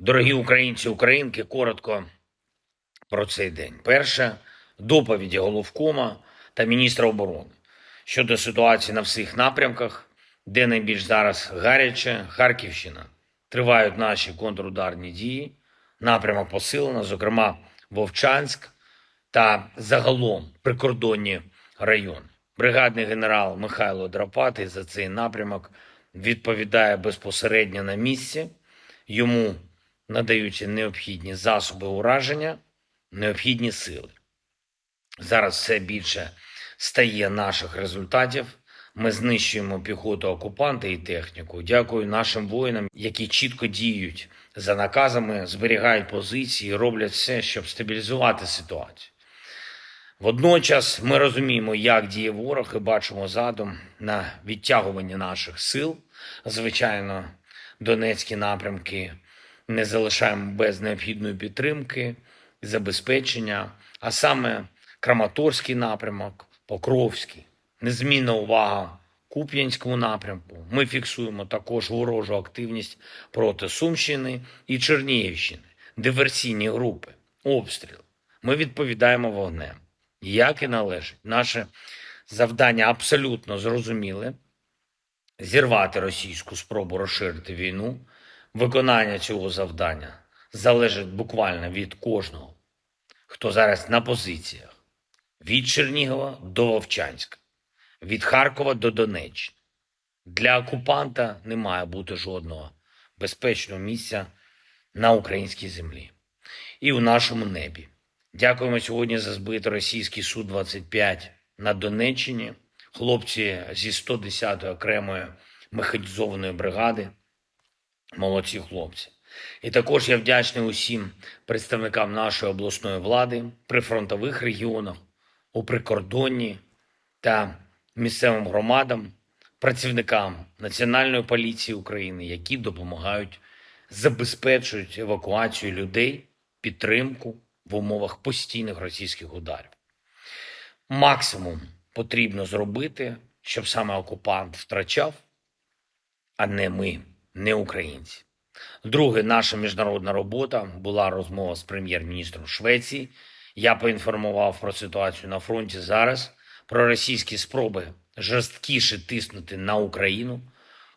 Дорогі українці, українки, коротко про цей день. Перше доповіді головкома та міністра оборони щодо ситуації на всіх напрямках, де найбільш зараз гаряче Харківщина. Тривають наші контрударні дії. Напрямок посилено, зокрема Вовчанськ та загалом прикордонні райони. Бригадний генерал Михайло Драпатий за цей напрямок відповідає безпосередньо на місці. Йому надаються необхідні засоби ураження, необхідні сили. Зараз все більше стає наших результатів. Ми знищуємо піхоту окупанта і техніку. Дякую нашим воїнам, які чітко діють за наказами, зберігають позиції, роблять все, щоб стабілізувати ситуацію. Водночас ми розуміємо, як діє ворог, і бачимо задум на відтягування наших сил. Звичайно, Донецькі напрямки не залишаємо без необхідної підтримки і забезпечення, а саме Краматорський напрямок, Покровський, незмінна увага Куп'янському напрямку. Ми фіксуємо також ворожу активність проти Сумщини і Чернігівщини, диверсійні групи, обстріл. Ми відповідаємо вогнем, як і належить. Наше завдання абсолютно зрозуміле зірвати російську спробу розширити війну. Виконання цього завдання залежить буквально від кожного, хто зараз на позиціях від Чернігова до Вовчанська, від Харкова до Донеччини. Для окупанта не має бути жодного безпечного місця на українській землі і у нашому небі. Дякуємо сьогодні за збитий російський Су-25 на Донеччині. Хлопці зі 110-ї окремої механізованої бригади. Молодці хлопці. І також я вдячний усім представникам нашої обласної влади при фронтових регіонах, у прикордонні та місцевим громадам, працівникам Національної поліції України, які допомагають, забезпечують евакуацію людей, підтримку в умовах постійних російських ударів. Максимум потрібно зробити, щоб саме окупант втрачав, а не ми, не українці. Друге, наша міжнародна робота була розмова з прем'єр-міністром Швеції. Я поінформував про ситуацію на фронті зараз, про російські спроби жорсткіше тиснути на Україну.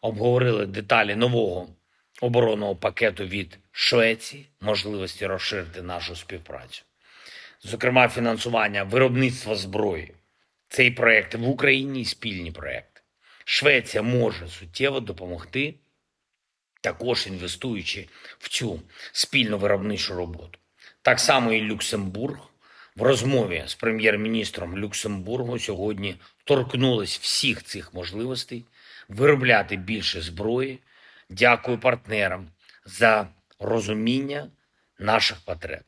Обговорили деталі нового оборонного пакету від Швеції, можливості розширити нашу співпрацю. Зокрема, фінансування виробництва зброї. Цей проект в Україні спільні проекти. Швеція може суттєво допомогти також інвестуючи в цю спільну виробничу роботу. Так само і Люксембург в розмові з прем'єр-міністром Люксембургу сьогодні торкнулись всіх цих можливостей виробляти більше зброї. Дякую партнерам за розуміння наших потреб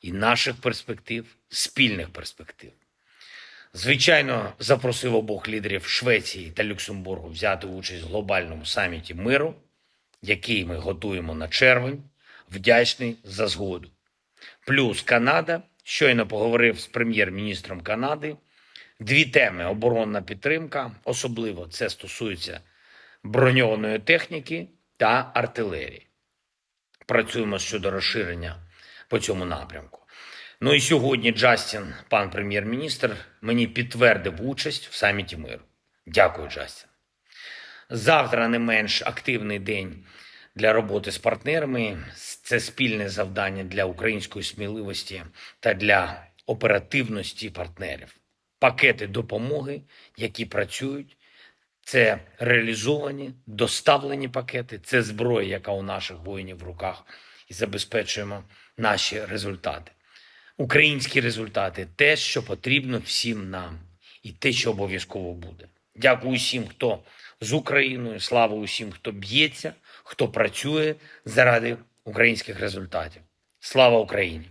і наших перспектив, спільних перспектив. Звичайно, запросив обох лідерів Швеції та Люксембургу взяти участь в глобальному саміті миру який ми готуємо на червень, вдячний за згоду. Плюс Канада. Щойно поговорив з прем'єр-міністром Канади. Дві теми: оборонна підтримка, особливо це стосується броньованої техніки та артилерії. Працюємо щодо розширення по цьому напрямку. Ну і сьогодні Джастін, пан прем'єр-міністр, мені підтвердив участь в саміті миру. Дякую, Джастін. Завтра не менш активний день для роботи з партнерами. Це спільне завдання для української сміливості та для оперативності партнерів. Пакети допомоги, які працюють, це реалізовані, доставлені пакети, це зброя, яка у наших воїнів в руках, і забезпечуємо наші результати. Українські результати те, що потрібно всім нам, і те, що обов'язково буде. Дякую усім, хто з Україною. Слава усім, хто б'ється, хто працює заради українських результатів. Слава Україні!